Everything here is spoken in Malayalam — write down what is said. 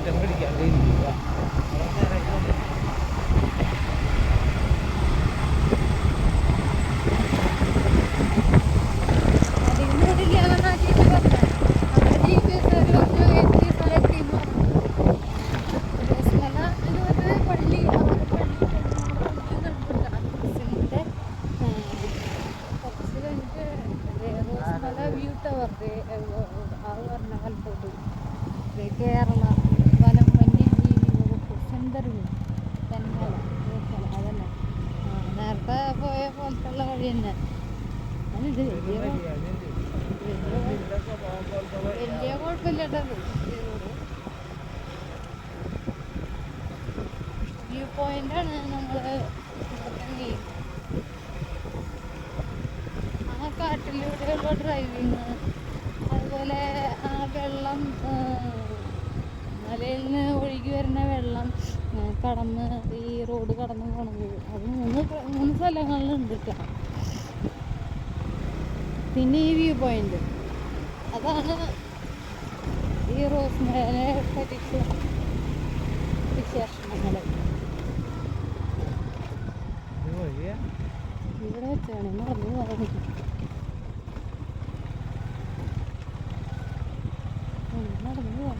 അങ്ങോട്ട് അങ്ങോട്ട് അറിയുന്നു കേരള നേരത്തെ പോയ പോലത്തുള്ള വഴി തന്നെ വലിയ കുഴ- വലിയ കുഴ- വലിയ കുഴപ്പമില്ലട്ടത് ഈ റോഡ് വ്യൂ പോയിന്റാണ് നമ്മൾ ആ കാട്ടിലൂടെയുള്ള ഡ്രൈവിങ് അതുപോലെ ആ വെള്ളം മലയിൽ നിന്ന് ഒഴുകി വരുന്ന വെള്ളം കടന്ന് ഈ റോഡ് കടന്ന് പോണത്. അത് മൂന്ന് മൂന്ന് സ്ഥലങ്ങളിലുണ്ട് കേട്ടോ പിന്നെ ഈ വ്യൂ പോയിന്റ്. അതാണ് ഈ റോസ്മേലെ പരീക്ഷ വിശേഷണങ്ങൾ. ഇവിടെ വെച്ചാണ്. മറന്നു പോകുന്നത് നടന്നു പോവാം